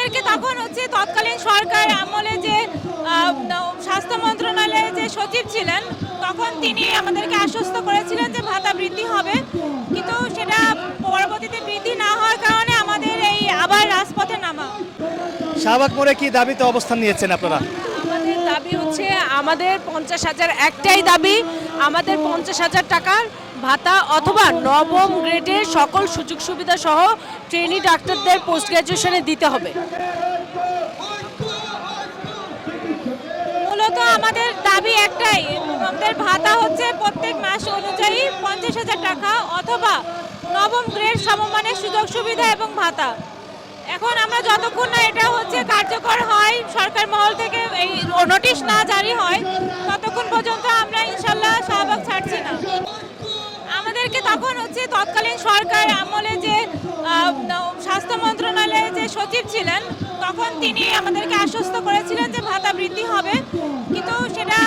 আমাদেরকে তখন হচ্ছে তৎকালীন সরকার আমলে যে স্বাস্থ্য মন্ত্রণালয়ে যে সচিব ছিলেন, তখন তিনি আমাদেরকে আশ্বস্ত করেছিলেন যে ভাতা বৃদ্ধি হবে। কিন্তু সেটা পরবর্তীতে বৃদ্ধি না হওয়ার কারণে আমাদের এই আবার রাজপথে নামা। শাহবাগ মোড়ে কি দাবিতে অবস্থান নিয়েছেন আপনারা? দাবি হচ্ছে আমাদের পঞ্চাশ হাজার, একটাই দাবি, আমাদের পঞ্চাশ হাজার টাকার ভাতা অথবা নবম গ্রেডের সকল সুযোগ সুবিধা সহ ট্রেনি ডাক্তারদের পোস্ট গ্রাজুয়েশনে দিতে হবে। মূলত আমাদের দাবি একটাই, আমাদের ভাতা হচ্ছে প্রত্যেক মাস অনুযায়ী পঞ্চাশ হাজার টাকা অথবা নবম গ্রেড সমমানের সুযোগ সুবিধা এবং ভাতা। এখন আমরা যতক্ষণ না এটা হচ্ছে কার্যকর হয় নোটিশ না জারি হয়, ততক্ষণ পর্যন্ত আমরা ইনশাল্লাহ শাহবাগ ছাড়ছি না। আমাদেরকে তখন হচ্ছে তৎকালীন সরকার আমলে যে স্বাস্থ্য মন্ত্রণালয়ে যে সচিব ছিলেন, তখন তিনি আমাদেরকে আশ্বস্ত করেছিলেন যে ভাতা বৃদ্ধি হবে। কিন্তু সেটা